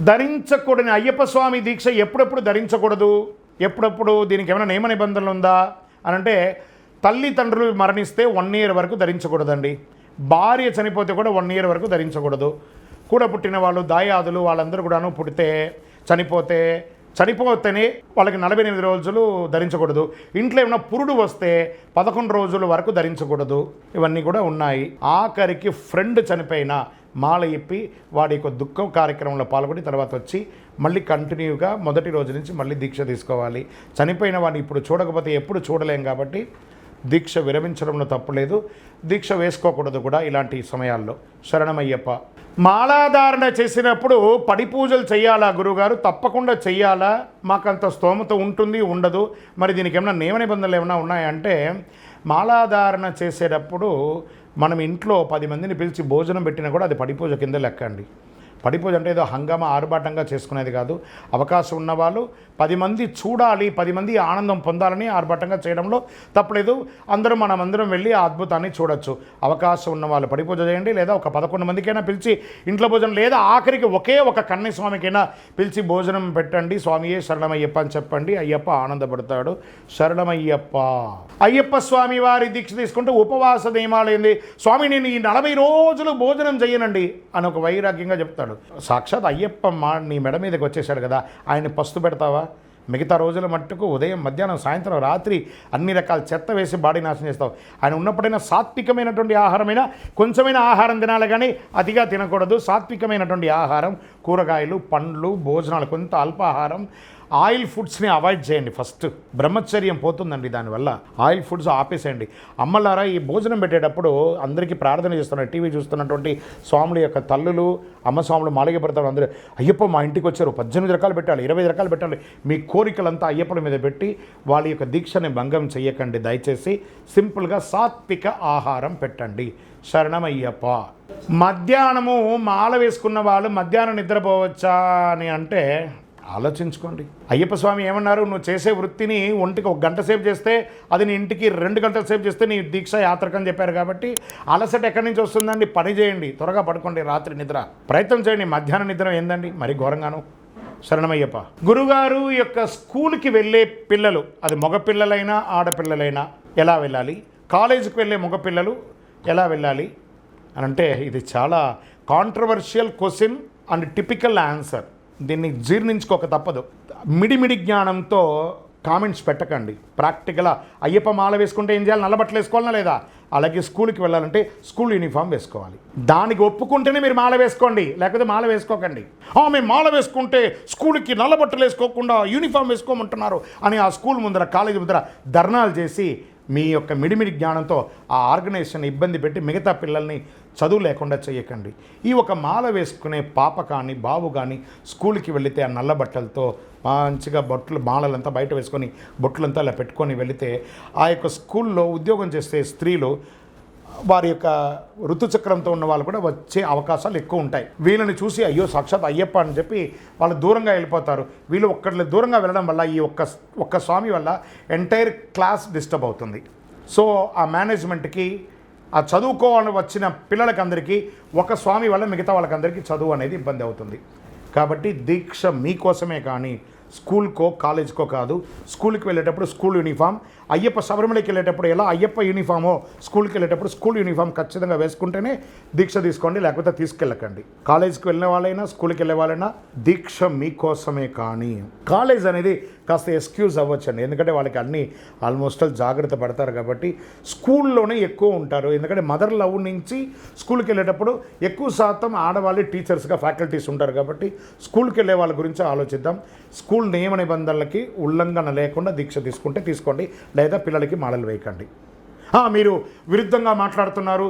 ధరించకూడని అయ్యప్ప స్వామి దీక్ష ఎప్పుడెప్పుడు ధరించకూడదు? ఎప్పుడెప్పుడు? దీనికి ఏమైనా నియమ నిబంధనలు ఉందా? అని అంటే తల్లిదండ్రులు మరణిస్తే వన్ ఇయర్ వరకు ధరించకూడదండి. భార్య చనిపోతే కూడా వన్ ఇయర్ వరకు ధరించకూడదు. కూడా పుట్టిన వాళ్ళు దాయాదులు వాళ్ళందరూ కూడాను పుడితే చనిపోతే చనిపోతేనే వాళ్ళకి నలభై ఎనిమిది రోజులు ధరించకూడదు. ఇంట్లో ఏమైనా పురుడు వస్తే పదకొండు రోజుల వరకు ధరించకూడదు. ఇవన్నీ కూడా ఉన్నాయి. ఆఖరికి ఫ్రెండ్ చనిపోయిన మాల ఇప్పి వాడి యొక్క దుఃఖం కార్యక్రమంలో పాల్గొని తర్వాత వచ్చి మళ్ళీ కంటిన్యూగా మొదటి రోజు నుంచి మళ్ళీ దీక్ష తీసుకోవాలి. చనిపోయిన వాడిని ఇప్పుడు చూడకపోతే ఎప్పుడు చూడలేం కాబట్టి దీక్ష విరమించడంలో తప్పులేదు దీక్ష వేసుకోకూడదు కూడా ఇలాంటి సమయాల్లో. శరణమయ్యప్ప. మాలాధారణ చేసినప్పుడు పడి పూజలు చేయాలా గురుగారు? తప్పకుండా చెయ్యాలా? మాకంత స్తోమత ఉంటుంది ఉండదు. మరి దీనికి ఏమైనా నియమ నిబంధనలు ఏమైనా ఉన్నాయంటే మాలాధారణ చేసేటప్పుడు మనం ఇంట్లో పది మందిని పిలిచి భోజనం పెట్టినా కూడా అది పడిపూజ కింద లెక్క అండి. పడిపోదు అంటే ఏదో హంగామా ఆర్భాటంగా చేసుకునేది కాదు. అవకాశం ఉన్నవాళ్ళు పది మంది చూడాలి పది మంది ఆనందం పొందాలని ఆర్భాటంగా చేయడంలో తప్పలేదు. అందరూ మనం అందరం వెళ్ళి ఆ అద్భుతాన్ని చూడొచ్చు. అవకాశం ఉన్న వాళ్ళు పడి పూజ చేయండి లేదా ఒక పదకొండు మందికైనా పిలిచి ఇంట్లో భోజనం లేదా ఆఖరికి ఒకే ఒక కన్నయ్య స్వామికైనా పిలిచి భోజనం పెట్టండి. స్వామియే శరణమయ్యప్ప అని చెప్పండి. అయ్యప్ప ఆనందపడతాడు. శరణమయ్యప్ప. అయ్యప్ప స్వామి వారి దీక్ష తీసుకుంటే ఉపవాస నియమాలు స్వామి నేను ఈ నలభై రోజులు భోజనం చేయనండి అని ఒక వైరాగ్యంగా చెప్తాడు. సాక్షాత్ అయ్యప్ప మా నీ మెడ మీదకి వచ్చేసాడు కదా ఆయన్ని పస్తు పెడతావా? మిగతా రోజుల మట్టుకు ఉదయం మధ్యాహ్నం సాయంత్రం రాత్రి అన్ని రకాల చెత్త వేసి బాడీ నాశనం చేస్తావు. ఆయన ఉన్నప్పుడైనా సాత్వికమైనటువంటి ఆహారమైనా కొంచెమైన ఆహారం తినాలి కానీ అతిగా తినకూడదు. సాత్వికమైనటువంటి ఆహారం కూరగాయలు పండ్లు భోజనాలు కొంత అల్పాహారం ఆయిల్ ఫుడ్స్ని అవాయిడ్ చేయండి ఫస్ట్. బ్రహ్మచర్యం పోతుందండి దానివల్ల. ఆయిల్ ఫుడ్స్ ఆపేసేయండి. అమ్మలారా ఈ భోజనం పెట్టేటప్పుడు అందరికీ ప్రార్థన చేస్తున్నారు. టీవీ చూస్తున్నటువంటి స్వాముల యొక్క తల్లులు అమ్మ స్వాములు మాలిగ పెడతారు అందరూ అయ్యప్ప మా ఇంటికి వచ్చారు. పద్దెనిమిది రకాలు పెట్టాలి ఇరవై రకాలు పెట్టాలి. మీ కోరికలంతా అయ్యప్పల మీద పెట్టి వాళ్ళ యొక్క దీక్షని భంగం చెయ్యకండి. దయచేసి సింపుల్గా సాత్విక ఆహారం పెట్టండి. శరణమయ్యప్ప. మధ్యాహ్నము మాల వేసుకున్న వాళ్ళు మధ్యాహ్నం నిద్రపోవచ్చా అని అంటే ఆలోచించుకోండి. అయ్యప్ప స్వామి ఏమన్నారు? నువ్వు చేసే వృత్తిని ఒంటికి ఒక గంట సేపు చేస్తే అది నీ ఇంటికి రెండు గంటల సేపు చేస్తే నీ దీక్ష యాత్రకని చెప్పారు కాబట్టి అలసట ఎక్కడి నుంచి వస్తుందండి? పని చేయండి. త్వరగా పడుకోండి. రాత్రి నిద్ర. ప్రయత్నం చేయండి. మధ్యాహ్నం నిద్ర ఏందండి? మరి ఘోరంగాను. శరణమయ్యప్ప. గురుగారు యొక్క స్కూల్కి వెళ్ళే పిల్లలు అది మగపిల్లలైనా ఆడపిల్లలైనా ఎలా వెళ్ళాలి? కాలేజీకి వెళ్ళే మగపిల్లలు ఎలా వెళ్ళాలి? అని అంటే ఇది చాలా controversial question and typical answer దీన్ని జీర్ణించుకోక తప్పదు. మిడిమిడి జ్ఞానంతో కామెంట్స్ పెట్టకండి. ప్రాక్టికల్ అయ్యప్ప మాల వేసుకుంటే ఏం చేయాలి? నల్లబట్టలు వేసుకోవాలనా లేదా? అలాగే స్కూల్కి వెళ్ళాలంటే స్కూల్ యూనిఫామ్ వేసుకోవాలి. దానికి ఒప్పుకుంటేనే మీరు మాల వేసుకోండి. లేకపోతే మాల వేసుకోకండి. మేము మాల వేసుకుంటే స్కూల్కి నల్లబట్టలు వేసుకోకుండా యూనిఫామ్ వేసుకోమంటున్నారు అని ఆ స్కూల్ ముందర కాలేజీ ముందర ధర్నాలు చేసి మీ యొక్క మిడిమిడి జ్ఞానంతో ఆ ఆర్గనైజేషన్ ఇబ్బంది పెట్టి మిగతా పిల్లల్ని చదువు లేకుండా చేయకండి. ఈ ఒక మాల వేసుకునే పాప కానీ బాబు కానీ స్కూల్కి వెళితే ఆ నల్ల బట్టలతో మంచిగా బొట్లు మాలలంతా బయట వేసుకొని బొట్లంతా అలా పెట్టుకొని వెళితే ఆ యొక్క స్కూల్లో ఉద్యోగం చేసే స్త్రీలు వారి యొక్క ఋతుచక్రంతో ఉన్న వాళ్ళు కూడా వచ్చే అవకాశాలు ఎక్కువ ఉంటాయి. వీళ్ళని చూసి అయ్యో సాక్షాత్ అయ్యప్ప అని చెప్పి వాళ్ళు దూరంగా వెళ్ళిపోతారు. వీళ్ళు ఒక్కళ్ళు దూరంగా వెళ్ళడం వల్ల ఈ ఒక్క ఒక్క స్వామి వల్ల ఎంటైర్ క్లాస్ డిస్టర్బ్ అవుతుంది. సో ఆ మేనేజ్మెంట్కి ఆ చదువుకోవాలని వచ్చిన పిల్లలకందరికీ ఒక స్వామి వల్ల మిగతా వాళ్ళకందరికీ చదువు అనేది ఇబ్బంది అవుతుంది. కాబట్టి దీక్ష మీకోసమే కానీ స్కూల్కో కాలేజ్కో కాదు. స్కూల్కి వెళ్ళేటప్పుడు స్కూల్ యూనిఫామ్. అయ్యప్ప శబరిమలకి వెళ్ళేటప్పుడు ఎలా అయ్యప్ప యూనిఫామో స్కూల్కి వెళ్ళేటప్పుడు స్కూల్ యూనిఫామ్ ఖచ్చితంగా వేసుకుంటేనే దీక్ష తీసుకోండి లేకపోతే తీసుకెళ్ళకండి. కాలేజ్కి వెళ్ళిన వాళ్ళైనా స్కూల్కి వెళ్ళే వాళ్ళైనా దీక్ష మీకోసమే కానీ. కాలేజ్ అనేది కాస్త ఎక్స్క్యూజ్ అవ్వచ్చండి. ఎందుకంటే వాళ్ళకి అన్ని ఆల్మోస్ట్ ఆల్ జాగ్రత్త పడతారు కాబట్టి స్కూల్లోనే ఎక్కువ ఉంటారు. ఎందుకంటే మదర్ లవ్ నుంచి స్కూల్కి వెళ్ళేటప్పుడు ఎక్కువ శాతం ఆడవాళ్ళు టీచర్స్గా ఫ్యాకల్టీస్ ఉంటారు కాబట్టి స్కూల్కి వెళ్ళే వాళ్ళ గురించి ఆలోచిద్దాం. స్కూల్ నియమ నిబంధనలకి ఉల్లంఘన లేకుండా దీక్ష తీసుకుంటే తీసుకోండి లేదా పిల్లలకి మాడలు వేయకండి. మీరు విరుద్ధంగా మాట్లాడుతున్నారు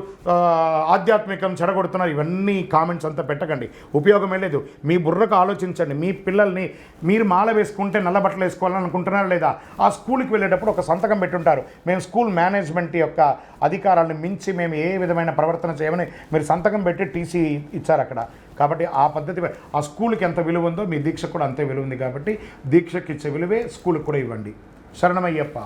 ఆధ్యాత్మికం చెడగొడుతున్నారు ఇవన్నీ కామెంట్స్ అంతా పెట్టకండి. ఉపయోగమే లేదు. మీ బుర్రకు ఆలోచించండి. మీ పిల్లల్ని మీరు మాల వేసుకుంటే నల్ల బట్టలు వేసుకోవాలని అనుకుంటున్నారా లేదా? ఆ స్కూల్కి వెళ్ళేటప్పుడు ఒక సంతకం పెట్టుంటారు. మేము స్కూల్ మేనేజ్మెంట్ యొక్క అధికారాలను మించి మేము ఏ విధమైన ప్రవర్తన చేయమని మీరు సంతకం పెట్టి టీసీ ఇచ్చారు అక్కడ. కాబట్టి ఆ పద్ధతి ఆ స్కూల్కి ఎంత విలువ ఉందో మీ దీక్షకు కూడా అంతే విలువ ఉంది కాబట్టి దీక్షకి ఇచ్చే విలువే స్కూల్కి కూడా ఇవ్వండి. శరణమయ్యప్ప.